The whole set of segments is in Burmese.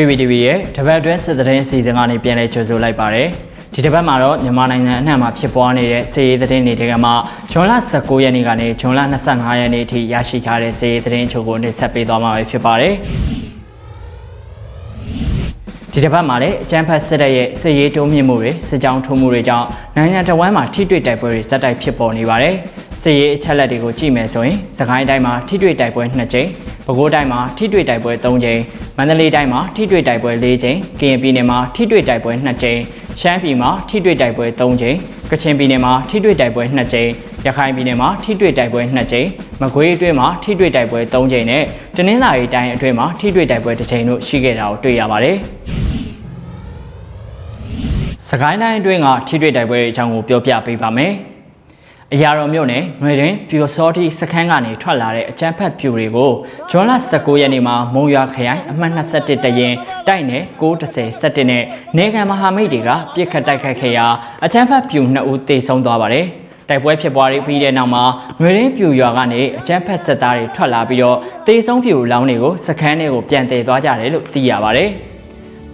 PPTV ရဲ့တပတ်အတွင်းစစ်သတင်းစီစဉ်ကနေပြန်လည်ကြိုဆိုလိုက်ပါတယ်။ဒီတစ်ပတ်မှာတော့မြန်မာနိုင်ငံအနှံ့မှာဖြစ်ပွားနေတဲ့စစ်ရေးသတင်းတွေကမှဇွန်လ19ရက်နေ့ကနေဇွန်လ25ရက်နေ့အထိရရှိထားတဲ့စစ်ရေးသတင်းအချို့ကိုနှိဆက်ပေးသွားမှာဖြစ်ပါတယ်။ဒီတစ်ပတ်မှာလည်းအကြမ်းဖက်စစ်တပ်ရဲ့စစ်ရေးတိုးမြင့်မှုတွေစစ်ကြောင်းထိုးမှုတွေကြောင့်နိုင်ငံတော်ဝန်မှာထိတွေ့တိုက်ပွဲတွေဇက်တိုက်ဖြစ်ပေါ်နေပါတယ်။ စစ်ရေးအချက်အလက်တွေကိုကြည့်မယ်ဆိုရင်စကိုင်းတိုင်းမှာထိတွေ့တိုက်ပွဲ2ကြိမ်၊ပဲခူးတိုင်းမှာထိတွေ့တိုက်ပွဲ3ကြိမ်၊မန္တလေးတိုင်းမှာထိတွေ့တိုက်ပွဲ4ကြိမ်၊ကရင်ပြည်နယ်မှာထိတွေ့တိုက်ပွဲ2ကြိမ်၊ရှမ်းပြည်မှာထိတွေ့တိုက်ပွဲ3ကြိမ်၊ကချင်ပြည်နယ်မှာထိတွေ့တိုက်ပွဲ2ကြိမ်၊ရခိုင်ပြည်နယ်မှာထိတွေ့တိုက်ပွဲ2ကြိမ်၊မကွေးအတွင်းမှာထိတွေ့တိုက်ပွဲ3ကြိမ်နဲ့တနင်္သာရီတိုင်းအတွင်းမှာထိတွေ့တိုက်ပွဲ1ကြိမ်တို့ရှိခဲ့တာကိုတွေ့ရပါတယ်။စကိုင်းတိုင်းအတွင်းကထိတွေ့တိုက်ပွဲတွေအကြောင်းကိုပြောပြပေးပါမယ်။ အရာတော်မြို့နယ်ငွေတွင်ပြူစောတိစခန်းကနေထွက်လာတဲ့အကြမ်းဖက်ပြူတွေကိုဂျွန်လ19ရက်နေ့မှာမုံရွာခရိုင်အမှတ်21တရင်တိုက်နယ်930 17နဲ့နေကံမဟာမိတ်တွေကပြစ်ခတ်တိုက်ခိုက်ခဲ့ရာအကြမ်းဖက်ပြူ2ဦးတေဆုံးသွားပါတယ်။တိုက်ပွဲဖြစ်ပွားပြီးတဲ့နောက်မှာငွေရင်းပြူရွာကနေအကြမ်းဖက်စစ်သားတွေထွက်လာပြီးတော့တေဆုံးပြူလောင်းတွေကိုစခန်းတွေကိုပြန်တည်သွားကြတယ်လို့သိရပါတယ်။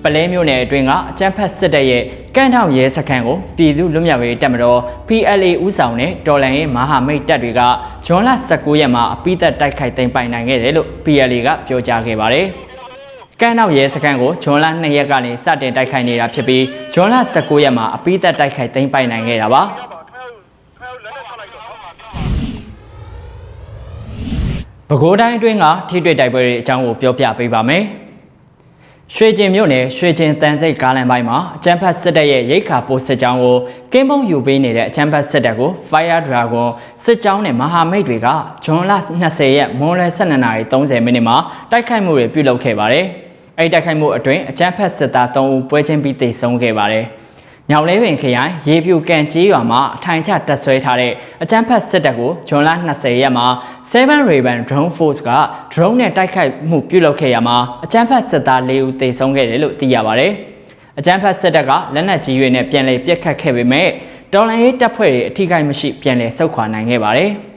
ပလဲမျိုးနယ်အတွင်းကအကြမ်းဖက်စစ်တပ်ရဲ့ကန့်ထောင်ရဲစခန်းကိုပြည်သူလူမျိုးရေးတပ်မတော် PLA ဦးဆောင်တဲ့တော်လန်ရေးမဟာမိတ်တပ်တွေကဂျွန်လ19ရက်မှာအပိသက်တိုက်ခိုက်သိမ်းပိုင်နိုင်ခဲ့တယ်လို့ PLA ကပြောကြားခဲ့ပါတယ်။ကန့်နောက်ရဲစခန်းကိုဂျွန်လ2ရက်ကနေစတင်တိုက်ခိုက်နေတာဖြစ်ပြီးဂျွန်လ19ရက်မှာအပိသက်တိုက်ခိုက်သိမ်းပိုင်နိုင်ခဲ့တာပါ။ပဲခူးတိုင်းအတွင်းကထိတွေ့တိုက်ပွဲတွေအကြောင်းကိုပြောပြပေးပါမယ်။ ရွှေကျင်မြို့နယ်ရွှေကျင်တန်စိတ်ကားလမ်းပိုင်းမှာအချမ်းဖတ်စစ်တပ်ရဲ့ရိတ်ခါပိုးစစ်ကြောင်းကိုကင်းပုံယူပေးနေတဲ့အချမ်းဖတ်စစ်တပ်ကို Fire Dragon စစ်ကြောင်းနဲ့မဟာမိတ်တွေကဂျွန်လ20ရက်မွန်လွယ်12:30မိနစ်မှာတိုက်ခိုက်မှုတွေပြုလုပ်ခဲ့ပါတယ်။အဲဒီတိုက်ခိုက်မှုအတွင်းအချမ်းဖတ်စစ်သား3ဦးပွဲချင်းပြီးသေဆုံးခဲ့ပါတယ်။ ညောင်လေးပင်ခရိုင်ရေပြူကန်ကြီးရွာမှာအထိုင်ချတက်ဆွဲထားတဲ့အကြမ်းဖက်စစ်တပ်ကိုဂျွန်လ20ရက်မှာ7 Raven Drone Force က drone နဲ့တိုက်ခိုက်မှုပြုလုပ်ခဲ့ရမှာအကြမ်းဖက်စစ်သား၄ဦးသေဆုံးခဲ့တယ်လို့သိရပါဗျ။အကြမ်းဖက်စစ်တပ်ကလက်နက်ကြီးတွေနဲ့ပြန်လည်ပစ်ခတ်ခဲ့ပေမဲ့တော်လန်ရေးတပ်ဖွဲ့တွေအထိကိမရှိပြန်လည်ဆုတ်ခွာနိုင်ခဲ့ပါတယ်။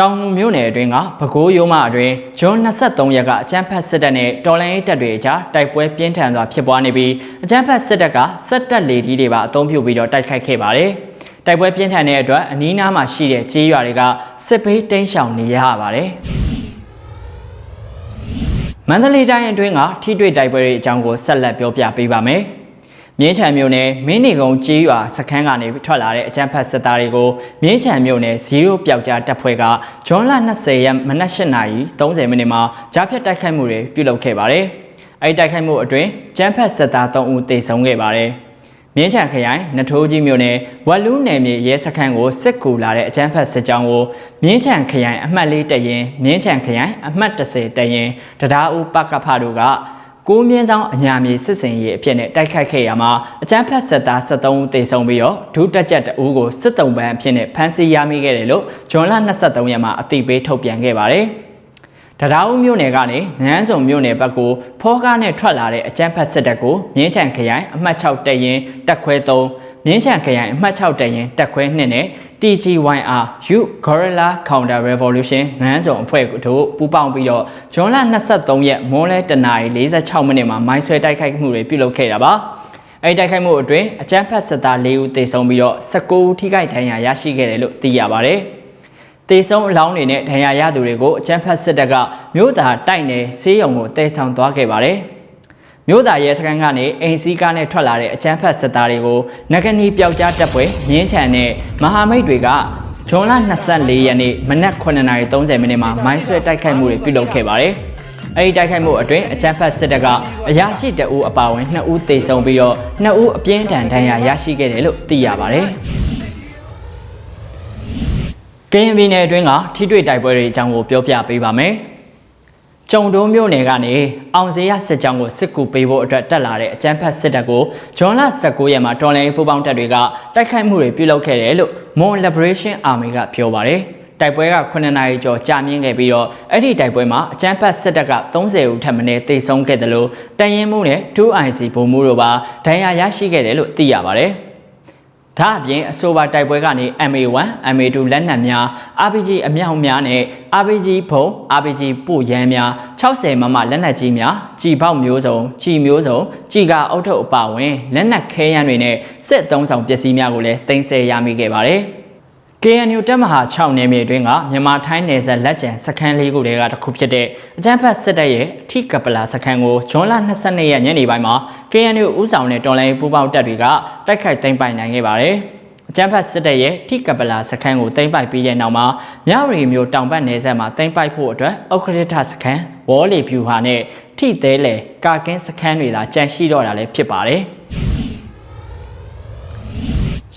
တောင်ငူမြို့နယ်အတွင်းကပဲခူးရိုးမအတွင်းဂျွန်23ရက်ကအကြမ်းဖက်စစ်တပ်နဲ့တော်လိုင်းရေးတပ်တွေအကြားတိုက်ပွဲပြင်းထန်စွာဖြစ်ပွားနေပြီးအကြမ်းဖက်စစ်တပ်ကစက်တပ်လေထီးတွေပါအသုံးပြုပြီးတော့တိုက်ခိုက်ခဲ့ပါတယ်။တိုက်ပွဲပြင်းထန်တဲ့အတွက်အနီးနားမှာရှိတဲ့ကြေးရွာတွေကစစ်ဘေးတိမ်းရှောင်နေရပါတယ်။မန္တလေးတိုင်းအတွင်းကထိတွေ့တိုက်ပွဲတွေအကြောင်းကိုဆက်လက်ပြောပြပေးပါမယ်။ မြင်းချံမြို့နယ်မင်းနေကုန်းကြေးရွာစခန်းကနေထွက်လာတဲ့အကြမ်းဖက်စစ်သားတွေကိုမြင်းချံမြို့နယ်0ပျောက်ကြားတပ်ဖွဲ့ကဂျွန်လ20ရက်မနက်8:30မိနစ်မှာကြားဖြတ်တိုက်ခိုက်မှုတွေပြုလုပ်ခဲ့ပါတယ်။အဲဒီတိုက်ခိုက်မှုအတွင်းကျန်းဖက်စစ်သား3ဦးသေဆုံးခဲ့ပါတယ်။မြင်းချံခရိုင်နထိုးကြီးမြို့နယ်ဝက်လူးနယ်မြေရဲစခန်းကိုစစ်ကူလာတဲ့အကြမ်းဖက်စစ်ကြောင်းကိုမြင်းချံခရိုင်အမှတ်၄တရင်မြင်းချံခရိုင်အမှတ်30တရင်တရားဦးပကဖတို့က ကိုမြင်းဆောင်အညာမြေစစ်စင်ရေးအဖြစ်နဲ့တိုက်ခိုက်ခဲ့ရမှာအကြမ်းဖက်စစ်သား73ဦးသေဆုံးပြီးတော့ဒုတက်ချက်တအူးကိုစစ်တုံးပန်းအဖြစ်နဲ့ဖမ်းဆီးရမိခဲ့တယ်လို့ဂျွန်လ23ရက်မှာအသိပေးထုတ်ပြန်ခဲ့ပါတယ်။တရားဦးမြို့နယ်ကနေငန်းစုံမြို့နယ်ဘက်ကိုဖောကားနဲ့ထွက်လာတဲ့အကြမ်းဖက်စစ်တပ်ကိုမြင်းချံခရိုင်အမှတ်6တပ်ရင်းတပ်ခွဲ3 မြင်းချံခရိုင်အမှတ်6တပ်ရင်းတပ်ခွဲ2နဲ့ TGYR U Gorilla Counter Revolution ငန်းစုံအဖွဲ့တို့ပူးပေါင်းပြီးတော့ဂျွန်လ23ရက်မွန်းလဲတနာရီ46မိနစ်မှာမိုင်းဆွဲတိုက်ခိုက်မှုတွေပြုလုပ်ခဲ့တာပါအဲဒီတိုက်ခိုက်မှုအတွင်းအကြမ်းဖက်စစ်သား၄ဦးသေဆုံးပြီးတော့19ဦးထိခိုက်ဒဏ်ရာရရှိခဲ့တယ်လို့သိရပါတယ်တေဆုံးအလောင်းတွေနဲ့ဒဏ်ရာရသူတွေကိုအကြမ်းဖက်စစ်တပ်ကမြို့သားတိုက်နယ်ဆေးရုံကိုတည်ဆောင်သွားခဲ့ပါတယ်။ မြို့သားရဲစခန်းကနေအိမ်စီးကားနဲ့ထွက်လာတဲ့အကြမ်းဖက်စစ်သားတွေကိုနဂနီပျောက်ကြားတပ်ပွဲမြင်းချန်နဲ့မဟာမိတ်တွေကဂျွန်လ24ရက်နေ့မနက်9:30မိနစ်မှာမိုင်းဆွဲတိုက်ခိုက်မှုတွေပြုလုပ်ခဲ့ပါတယ်။အဲဒီတိုက်ခိုက်မှုအတွင်းအကြမ်းဖက်စစ်တပ်ကအရာရှိတအူးအပါအဝင်2ဦးသေဆုံးပြီးတော့2ဦးအပြင်းထန်ဒဏ်ရာရရှိခဲ့တယ်လို့သိရပါတယ်။ကရင်ပြည်နယ်အတွင်းကထိတွေ့တိုက်ပွဲတွေအကြောင်းကိုပြောပြပေးပါမယ်။ ကြုံတိုးမြို့နယ်ကနေအောင်စရစစ်ကြောင်းကိုစစ်ကူပေးဖို့အတွက်တက်လာတဲ့အကြမ်းဖက်စစ်တပ်ကိုဂျွန်လ19ရက်မှာတော်လိုင်းပူပေါင်းတပ်တွေကတိုက်ခိုက်မှုတွေပြုလုပ်ခဲ့တယ်လို့ Mon Liberation Army ကပြောပါတယ်။တိုက်ပွဲက9နာရီကျော်ကြာမြင့်ခဲ့ပြီးတော့အဲ့ဒီတိုက်ပွဲမှာအကြမ်းဖက်စစ်တပ်က30ဦးထပ်မံတေဆုံးခဲ့တယ်လို့တန်ရင်မှုနဲ့ 2IC ဗိုလ်မှူးတို့ပါဒဏ်ရာရရှိခဲ့တယ်လို့သိရပါတယ်။ ဒါအပြင်အဆိုပါတိုက်ပွဲကနေ MA1, MA2 လက်နက်များ RPG အမြောက်များနဲ့ RPG ဘုံ RPG ပို့ရမ်းများ60မမလက်နက်ကြီးများကြီပေါက်မျိုးစုံကြီမျိုးစုံကြီကအုတ်ထုပ်အပါဝင်လက်နက်ခဲယမ်းတွေနဲ့စစ်သုံးဆောင်ပစ္စည်းများကိုလည်းတင်ဆက်ရမိခဲ့ပါတယ်။ KNU တပ်မဟာ6နယ်မြေအတွင်းကမြန်မာထိုင်းနယ်စပ်လက်ကျန်စခန်းလေးခုတည်းကတစ်ခုဖြစ်တဲ့အကြမ်းဖက်စစ်တပ်ရဲ့အထိကပလာစခန်းကိုဇွန်လ22ရက်ညနေပိုင်းမှာ KNU ဦးဆောင်တဲ့တော်လိုင်းပူးပေါင်းတပ်တွေကတိုက်ခိုက်သိမ်းပိုက်နိုင်ခဲ့ပါတယ်။အကြမ်းဖက်စစ်တပ်ရဲ့ထိကပလာစခန်းကိုသိမ်းပိုက်ပြီးတဲ့နောက်မှာမြဝတီမြို့တောင်ဘက်နယ်စပ်မှာသိမ်းပိုက်ဖို့အတွက်ဥက္ကဋ္ဌစခန်းဝေါ်လီဖြူဟာနဲ့ထိသေးလေကာကင်းစခန်းတွေသာကြန့်ရှိတော့တာလည်းဖြစ်ပါတယ်။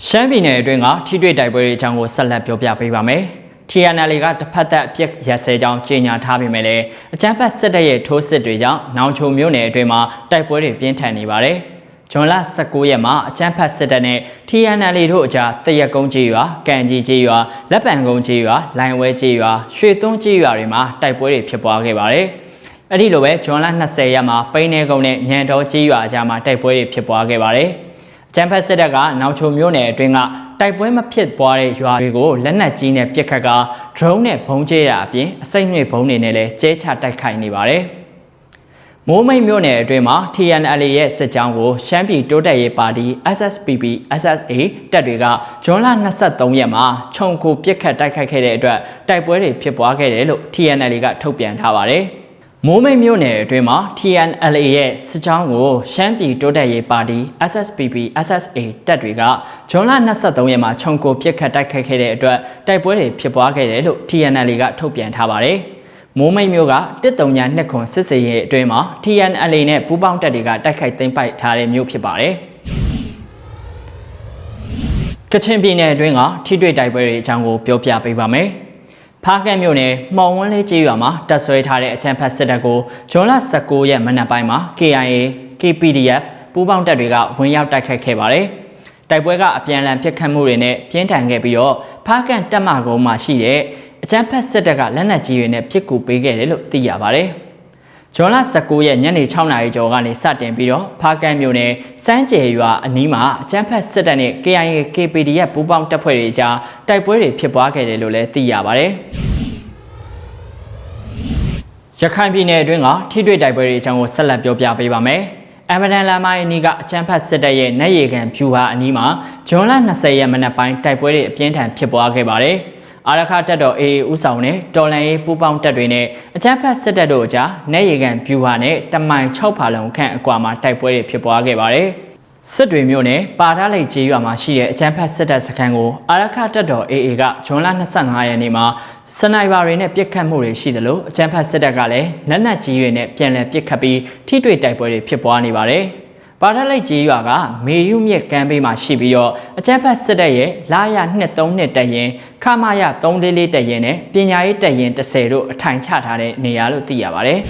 ရှမ်းပြည်နယ်အတွင်းကထိတွေ့တိုက်ပွဲတွေအကြောင်းကိုဆက်လက်ပြောပြပေးပါမယ်။ TNL ကတစ်ဖက်သက်အပြစ်ရစဲကြောင်းကြေညာထားပေမဲ့လည်းအကြမ်းဖက်စစ်တပ်ရဲ့ထိုးစစ်တွေကြောင့်နောင်ချုံမြို့နယ်အတွင်းမှာတိုက်ပွဲတွေပြင်းထန်နေပါတယ်။ဇွန်လ19ရက်မှာအကြမ်းဖက်စစ်တပ်နဲ့ TNL တို့အကြားတရက်ကုန်းကြီးရွာ၊ကံကြီးကြီးရွာ၊လက်ပံကုန်းကြီးရွာ၊လိုင်ဝဲကြီးရွာ၊ရွှေသွန်းကြီးရွာတွေမှာတိုက်ပွဲတွေဖြစ်ပွားခဲ့ပါတယ်။အဲ့ဒီလိုပဲဇွန်လ20ရက်မှာပိန်းနေကုန်းနဲ့ညံတော်ကြီးရွာအကြားမှာတိုက်ပွဲတွေဖြစ်ပွားခဲ့ပါတယ်။ ကျန်းဖက်စစ်တပ်ကနောက်ချုံမြို့နယ်အတွင်းကတိုက်ပွဲမဖြစ်ပွားတဲ့ရွာတွေကိုလက်နက်ကြီးနဲ့ပစ်ခတ်က drone နဲ့ဘုံကျဲတာအပြင်အစိမ့်ငွေဘုံတွေနဲ့လည်းကျဲချတိုက်ခိုက်နေပါတယ်။မိုးမိတ်မြို့နယ်အတွင်းမှာ TNL ရဲ့စစ်ကြောင်းကိုရှမ်းပြည်တိုးတက်ရေးပါတီ SSPP SSA တပ်တွေကဇွန်လ23ရက်မှာခြုံကိုပစ်ခတ်တိုက်ခိုက်ခဲ့တဲ့အတွက်တိုက်ပွဲတွေဖြစ်ပွားခဲ့တယ်လို့ TNL ကထုတ်ပြန်ထားပါတယ်။ မိုးမိတ်မြို့နယ်အတွင်းမှာ TNLA ရဲ့စစ်ကြောင်းကိုရှမ်းပြည်တိုးတက်ရေးပါတီ SSPP SSA တပ်တွေကဇွန်လ23ရက်မှာခြုံကိုပစ်ခတ်တိုက်ခိုက်ခဲ့တဲ့အတွက်တိုက်ပွဲတွေဖြစ်ပွားခဲ့တယ်လို့ TNLA ကထုတ်ပြန်ထားပါတယ်။မိုးမိတ်မြို့ကတစ်တုံညာနှစ်ခွန်စစ်စေးရဲ့အတွင်းမှာ TNLA နဲ့ပူးပေါင်းတပ်တွေကတိုက်ခိုက်သိမ်းပိုက်ထားတဲ့မြို့ဖြစ်ပါတယ်။ကချင်ပြည်နယ်အတွင်းကထိတွေ့တိုက်ပွဲတွေအကြောင်းကိုပြောပြပေးပါမယ်။ ဖားကန့်မြို့နယ်မှော်ဝန်းလေးကျေးရွာမှာတပ်ဆွဲထားတဲ့အကြမ်းဖက်စစ်တပ်ကိုဇွန်လ19ရက်မနက်ပိုင်းမှာ KIA KPDF ပူးပေါင်းတပ်တွေကဝင်ရောက်တိုက်ခိုက်ခဲ့ပါတယ်။တိုက်ပွဲကအပြန်အလှန်ပစ်ခတ်မှုတွေနဲ့ပြင်းထန်ခဲ့ပြီးတော့ဖားကန့်တပ်မကုန်းမှာရှိတဲ့အကြမ်းဖက်စစ်တပ်ကလက်နက်ကြီးတွေနဲ့ပစ်ကူပေးခဲ့တယ်လို့သိရပါတယ်။ ဇွန်လ19ရက်ညနေ6နာရီကျော်ကနေစတင်ပြီးတော့ဖားကန့်မြို့နယ်စမ်းကြယ်ရွာအနီးမှာအကြမ်းဖက်စစ်တပ်နဲ့ KIA KPDF ပူးပေါင်းတပ်ဖွဲ့တွေကြားတိုက်ပွဲတွေဖြစ်ပွားခဲ့တယ်လို့လည်းသိရပါတယ်။ရခိုင်ပြည်နယ်အတွင်းကထိတွေ့တိုက်ပွဲတွေအကြောင်းကိုဆက်လက်ပြောပြပေးပါမယ်။အမဒန်လာမိုင်းအနီးကအကြမ်းဖက်စစ်တပ်ရဲ့နိုင်ရီကန်ဖြူဟာအနီးမှာဇွန်လ20ရက်မနက်ပိုင်းတိုက်ပွဲတွေအပြင်းထန်ဖြစ်ပွားခဲ့ပါတယ်။ အာရခတက်တော် AA ဥဆောင်တဲ့တော်လန်ရေးပူးပေါင်းတပ်တွေနဲ့အကြမ်းဖက်စစ်တပ်တို့အကြားနေရီကန်ဗျူဟာနဲ့တမိုင်6ဖာလုံခန့်အကွာမှာတိုက်ပွဲတွေဖြစ်ပွားခဲ့ပါတယ်။စစ်တွေမျိုးနဲ့ပါထားလိတ်ကျေးရွာမှာရှိတဲ့အကြမ်းဖက်စစ်တပ်စခန်းကိုအာရခတက်တော် AA ကဇွန်လ25ရက်နေ့မှာစနိုက်ပါတွေနဲ့ပစ်ခတ်မှုတွေရှိသလိုအကြမ်းဖက်စစ်တပ်ကလည်းလက်နက်ကြီးတွေနဲ့ပြန်လည်ပစ်ခတ်ပြီးထိတွေ့တိုက်ပွဲတွေဖြစ်ပွားနေပါတယ်။ ပါထလိုက်ကြီးရွာကမေယုမြစ်ကမ်းဘေးမှာရှိပြီးတော့အကြမ်းဖက်စစ်တပ်ရဲ့လာရ23နှစ်တရင်ခမာရ344တရင်နဲ့ပညာရေးတရင်30တို့အထိုင်ချထားတဲ့နေရာလို့သိရပါတယ်။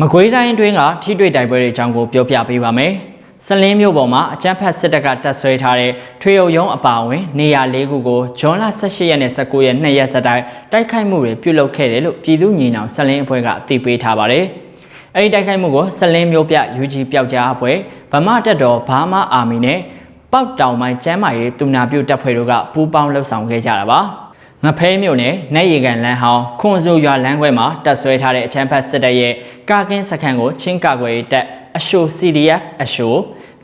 မကွေးတိုင်းအတွင်းကထိတွေ့တိုက်ပွဲတွေအကြောင်းကိုပြောပြပေးပါမယ်။စလင်းမြို့ပေါ်မှာအကြမ်းဖက်စစ်တပ်ကတပ်ဆွဲထားတဲ့ထွေအုပ်ရုံးအပါအဝင်နေရာ၄ခုကိုဇွန်လ18ရက်နဲ့19ရက်2ရက်စတိုင်တိုက်ခိုက်မှုတွေပြုလုပ်ခဲ့တယ်လို့ပြည်သူ့ညီနောင်စလင်းအဖွဲ့ကအသိပေးထားပါတယ်။ အဲ့ဒီတိုက်ခိုက်မှုကိုစလင်းမျိုးပြ UG ပျောက်ကြားအဖွဲ့ဗမာတက်တော်ဘာမာအာမီနဲ့ပောက်တောင်ပိုင်းကျမ်းမာရေးတူနာပြုတပ်ဖွဲ့တို့ကပူးပေါင်းလှုပ်ဆောင်ခဲ့ကြတာပါငဖဲမြို့နယ်နေရီကန်လန်းဟောင်းခွန်စုရွာလမ်းခွဲမှာတပ်ဆွဲထားတဲ့အချမ်းဖတ်စစ်တပ်ရဲ့ကာကင်းစခန်းကိုချင်းကာကွယ်တပ်အရှို CDF အရှို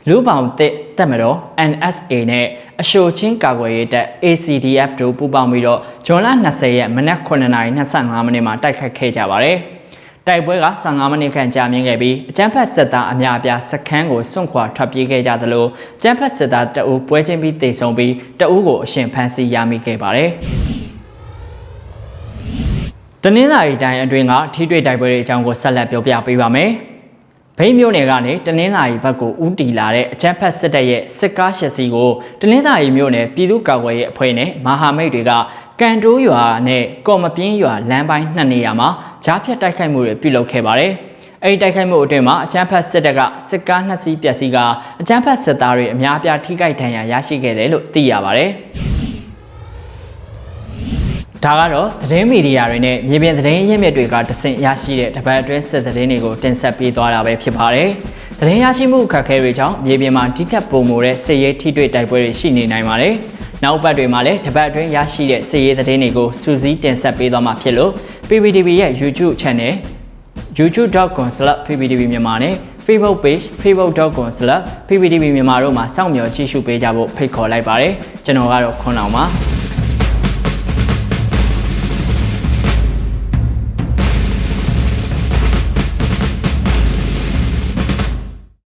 လူပောင်တစ်တပ်မတော် NSA နဲ့အရှိုချင်းကာကွယ်ရေးတပ် ACDF တို့ပူးပေါင်းပြီးတော့ဇွန်လ20ရက်မနက်9:25မိနစ်မှာတိုက်ခတ်ခဲ့ကြပါတယ်။ တိုက်ပွဲက15မိနစ်ခန့်ကြာမြင့်ခဲ့ပြီးအကြမ်းဖက်စစ်သားအများအပြားစခန်းကိုစွန့်ခွာထွက်ပြေးခဲ့ကြသလိုအကြမ်းဖက်စစ်သားတအူးပွဲချင်းပြီးတေဆုံပြီးတအူးကိုအရှင်ဖမ်းဆီးရမိခဲ့ပါတယ်။တနင်္လာရီတိုင်းအတွင်းကထိတွေ့တိုက်ပွဲတွေအကြောင်းကိုဆက်လက်ပြောပြပေးပါမယ်။ ဘိန်းမြို့နယ်ကနေတနင်္လာရီဘက်ကိုဦးတီလာတဲ့အကြမ်းဖက်စစ်တပ်ရဲ့စစ်ကားရှစ်စီးကိုတနင်္လာရီမြို့နယ်ပြည်သူ့ကာကွယ်ရေးအဖွဲ့နဲ့မဟာမိတ်တွေကကန်တိုးရွာနဲ့ကော်မပြင်းရွာလမ်းပိုင်းနှစ်နေရာမှာကြားဖြတ်တိုက်ခိုက်မှုတွေပြုလုပ်ခဲ့ပါတယ်။အဲဒီတိုက်ခိုက်မှုအတွင်းမှာအကြမ်းဖက်စစ်တပ်ကစစ်ကားနှစ်စီးပျက်စီးကအကြမ်းဖက်စစ်သားတွေအများအပြားထိခိုက်ဒဏ်ရာရရှိခဲ့တယ်လို့သိရပါတယ်။ ဒါကတော့သတင်းမီဒီယာတွေနဲ့မြေပြင်သတင်းရင်းမြစ်တွေကတဆင့်ရရှိတဲ့တပတ်အတွင်းစစ်သတင်းတွေကိုတင်ဆက်ပေးသွားတာပဲဖြစ်ပါတယ်။။သတင်းရရှိမှုအခက်အခဲတွေကြောင့်မြေပြင်မှာတိတက်ပုံမိုတဲ့စစ်ရေးထိတွေ့တိုက်ပွဲတွေရှိနေနိုင်ပါတယ်။နောက်ပတ်တွေမှာလည်းတပတ်အတွင်းရရှိတဲ့စစ်ရေးသတင်းတွေကိုစူးစီးတင်ဆက်ပေးသွားမှာဖြစ်လို့ PPTV ရဲ့ YouTube Channel youtube.com/pptv မြန်မာနဲ့ Facebook Page facebook.com/pptv မြန်မာတို့မှာစောင့်မျှော်ကြည့်ရှုပေးကြဖို့ဖိတ်ခေါ်လိုက်ပါတယ်။ကျွန်တော်ကတော့ခွန်အောင်ပါ။